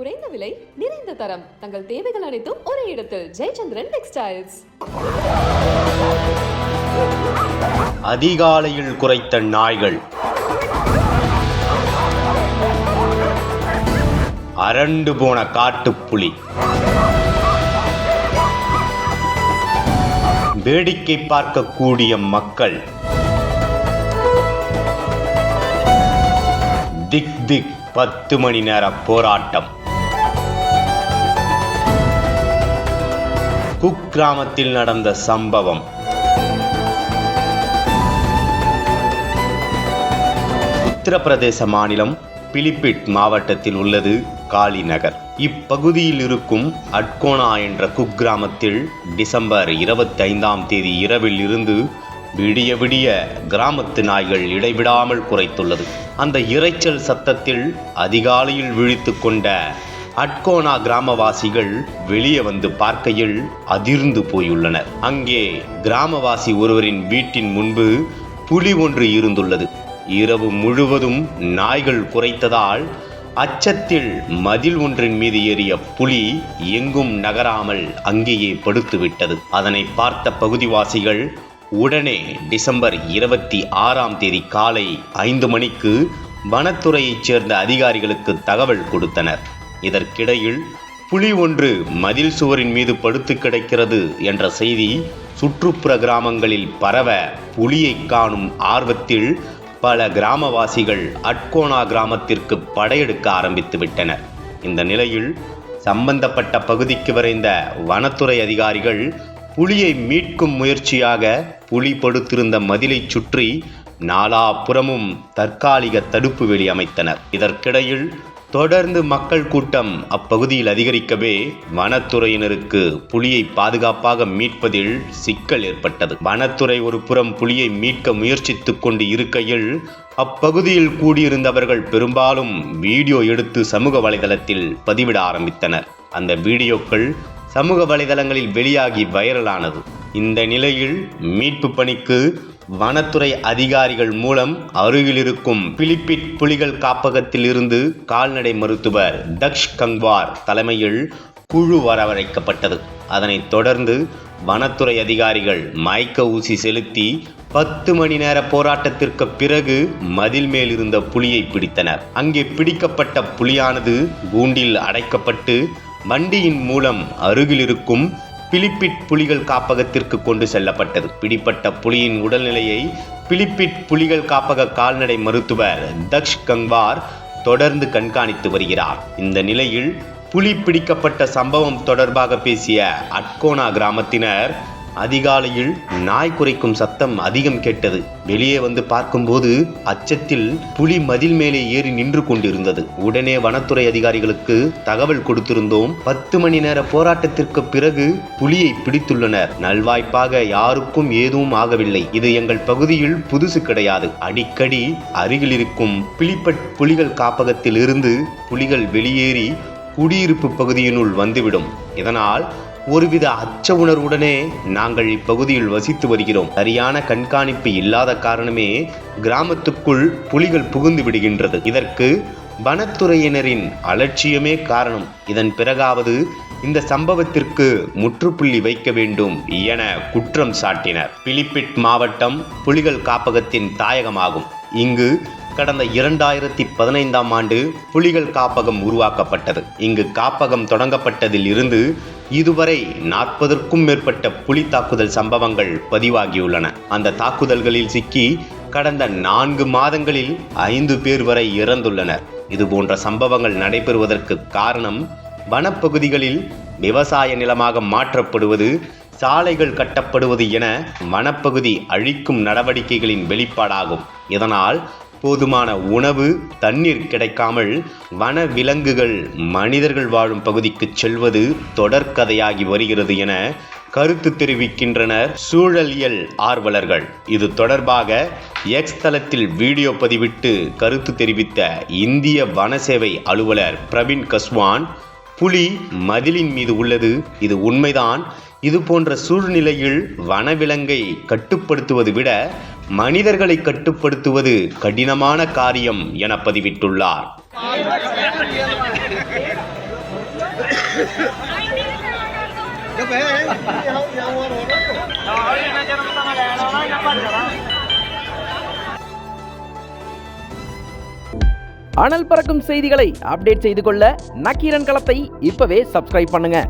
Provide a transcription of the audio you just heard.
குறைந்த விலை நிறைந்த தரம். தங்கள் தேவைகள் அனைத்தும் ஒரே இடத்தில். ஜெயச்சந்திரன் டெக்ஸ்டைல்ஸ். அதிகாலையில் குறைத்த நாய்கள். அரண்டு போன காட்டுப்புலி. வேடிக்கை பார்க்கக்கூடிய மக்கள். திக் திக் பத்து மணி நேர போராட்டம். குக்கிராமத்தில் நடந்த சம்பவம். உத்தரப்பிரதேச மாநிலம் பிலிபிட் மாவட்டத்தில் உள்ளது காளி நகர் இப்பகுதியில் இருக்கும் அட்கோனா என்ற குக்கிராமத்தில் டிசம்பர் இருபத்தி ஐந்தாம் தேதி இரவில் இருந்து விடிய விடிய கிராமத்து நாய்கள் இடைவிடாமல் குறைத்துள்ளது அந்த இரைச்சல் சத்தத்தில் அதிகாலையில் விழித்து கொண்ட அட்கோனா கிராமவாசிகள் வெளியே வந்து பார்க்கையில் அதிர்ந்து போயுள்ளனர். அங்கே கிராமவாசி ஒருவரின் வீட்டின் முன்பு புலி ஒன்று இருந்துள்ளது. இரவு முழுவதும் நாய்கள் குறைத்ததால் அச்சத்தில் மதில் ஒன்றின் மீது ஏறிய புலி எங்கும் நகராமல் அங்கேயே படுத்துவிட்டது. அதனை பார்த்த பகுதிவாசிகள் உடனே டிசம்பர் இருபத்தி ஆறாம் தேதி காலை ஐந்து மணிக்கு வனத்துறையைச் சேர்ந்த அதிகாரிகளுக்கு தகவல் கொடுத்தனர். இதற்கிடையில் புலி ஒன்று மதில் சுவரின் மீது படுத்து கிடக்கிறது என்ற செய்தி சுற்றுப்புற கிராமங்களில் பரவ புலியை காணும் ஆர்வத்தில் பல கிராமவாசிகள் அட்கோனா கிராமத்திற்கு படையெடுக்க ஆரம்பித்து விட்டனர். இந்த நிலையில் சம்பந்தப்பட்ட பகுதிக்கு விரைந்த வனத்துறை அதிகாரிகள் புலியை மீட்கும் முயற்சியாக புலி படுத்திருந்த மதிலைச் சுற்றி நாலாபுறமும் தற்காலிக தடுப்பு வேலி அமைத்தனர். இதற்கிடையில் தொடர்ந்து மக்கள் கூட்டம் அப்பகுதியில் அதிகரிக்கவே வனத்துறையினருக்கு புலியை பாதுகாப்பாக மீட்பதில் சிக்கல் ஏற்பட்டது. வனத்துறை ஒரு புறம் புலியை மீட்க முயற்சித்துக் கொண்டு இருக்கையில் அப்பகுதியில் கூடியிருந்தவர்கள் பெரும்பாலும் வீடியோ எடுத்து சமூக வலைதளத்தில் பதிவிட ஆரம்பித்தனர். அந்த வீடியோக்கள் சமூக வலைதளங்களில் வெளியாகி வைரலானது. இந்த நிலையில் மீட்பு பணிக்கு வனத்துறை அதிகாரிகள் மூலம் அருகில் இருக்கும் பிலிப்பிட் புலிகள் காப்பகத்தில் இருந்து கால்நடை மருத்துவர் தக்ஷ் கங்வார் தலைமையில் குழு வரவழைக்கப்பட்டது. அதனைத் தொடர்ந்து வனத்துறை அதிகாரிகள் மயக்க ஊசி செலுத்தி பத்து மணி நேர போராட்டத்திற்கு பிறகு மதில் மேல் இருந்த புலியை பிடித்தனர். அங்கே பிடிக்கப்பட்ட புலியானது கூண்டில் அடைக்கப்பட்டு வண்டியின் மூலம் அருகில் இருக்கும் பிலிப்பிட் புலிகள் காப்பகத்திற்கு கொண்டு செல்லப்பட்டது. பிடிப்பட்ட புலியின் உடல்நிலையை பிலிப்பிட் புலிகள் காப்பக கால்நடை மருத்துவர் தக்ஷ் கங்வார் தொடர்ந்து கண்காணித்து வருகிறார். இந்த நிலையில் புலி பிடிக்கப்பட்ட சம்பவம் தொடர்பாக பேசிய அட்கோனா கிராமத்தினர் அதிகாலையில் நாய் குறைக்கும் சத்தம் அதிகம் கேட்டது. வெளியே வந்து பார்க்கும்போது அச்சத்தில் புலி மதில் மேலே ஏறி நின்று கொண்டிருந்தது. உடனே வனத்துறை அதிகாரிகளுக்கு தகவல் கொடுத்திருந்தோம். பத்து மணி நேர போராட்டத்திற்கு பிறகு புலியை பிடித்துள்ளனர். நல்வாய்ப்பாக யாருக்கும் ஏதும் ஆகவில்லை. இது எங்கள் பகுதியில் புதுசு கிடையாது. அடிக்கடி அருகில் இருக்கும் பிலிப்பட் புலிகள் காப்பகத்தில் இருந்து புலிகள் வெளியேறி குடியிருப்பு பகுதியினுள் வந்துவிடும். இதனால் ஒருவித அச்ச உணர்வுடனே நாங்கள் இப்பகுதியில் வசித்து வருகிறோம். சரியான கண்காணிப்பு இல்லாத காரணமே கிராமத்துக்குள் புலிகள் புகுந்து விடுகின்றது. இதற்கு வனத்துறையினரின் அலட்சியமே காரணம். இதன் பிறகாவது இந்த சம்பவத்திற்கு முற்றுப்புள்ளி வைக்க வேண்டும் என குற்றம் சாட்டினர். பிலிப்பிட் மாவட்டம் புலிகள் காப்பகத்தின் தாயகமாகும். இங்கு கடந்த இரண்டாயிரத்தி பதினைந்தாம் ஆண்டு புலிகள் காப்பகம் உருவாக்கப்பட்டது. இங்கு காப்பகம் தொடங்கப்பட்டதில் இருந்து இதுவரை நாற்பதற்கும் மேற்பட்ட புலி தாக்குதல் சம்பவங்கள் பதிவாகியுள்ளன. அந்த தாக்குதல்களில் சிக்கி கடந்த நான்கு மாதங்களில் ஐந்து பேர் வரை இறந்துள்ளனர். இது போன்ற சம்பவங்கள் நடைபெறுவதற்கு காரணம் வனப்பகுதிகளில் விவசாய நிலமாக மாற்றப்படுவது சாலைகள் கட்டப்படுவது என வனப்பகுதி அழிக்கும் நடவடிக்கைகளின் வெளிப்பாடாகும். இதனால் போதுமான உணவு தண்ணீர் கிடைக்காமல் வன விலங்குகள் மனிதர்கள் வாழும் பகுதிக்கு செல்வது தொடர்கதையாகி வருகிறது என கருத்து தெரிவிக்கின்றனர் சூழலியல் ஆர்வலர்கள். இது தொடர்பாக எக்ஸ் தளத்தில் வீடியோ பதிவிட்டு கருத்து தெரிவித்த இந்திய வனசேவை அலுவலர் பிரவீன் கஸ்வான் புலி மதிலின் மீது உள்ளது. இது உண்மைதான். இது போன்ற சூழ்நிலையில் வனவிலங்கை கட்டுப்படுத்துவது விட மனிதர்களை கட்டுப்படுத்துவது கடினமான காரியம் என பதிவிட்டுள்ளார். அனல் பறக்கும் செய்திகளை அப்டேட் செய்து கொள்ள நக்கீரன் களத்தை இப்பவே சப்ஸ்கிரைப் பண்ணுங்க.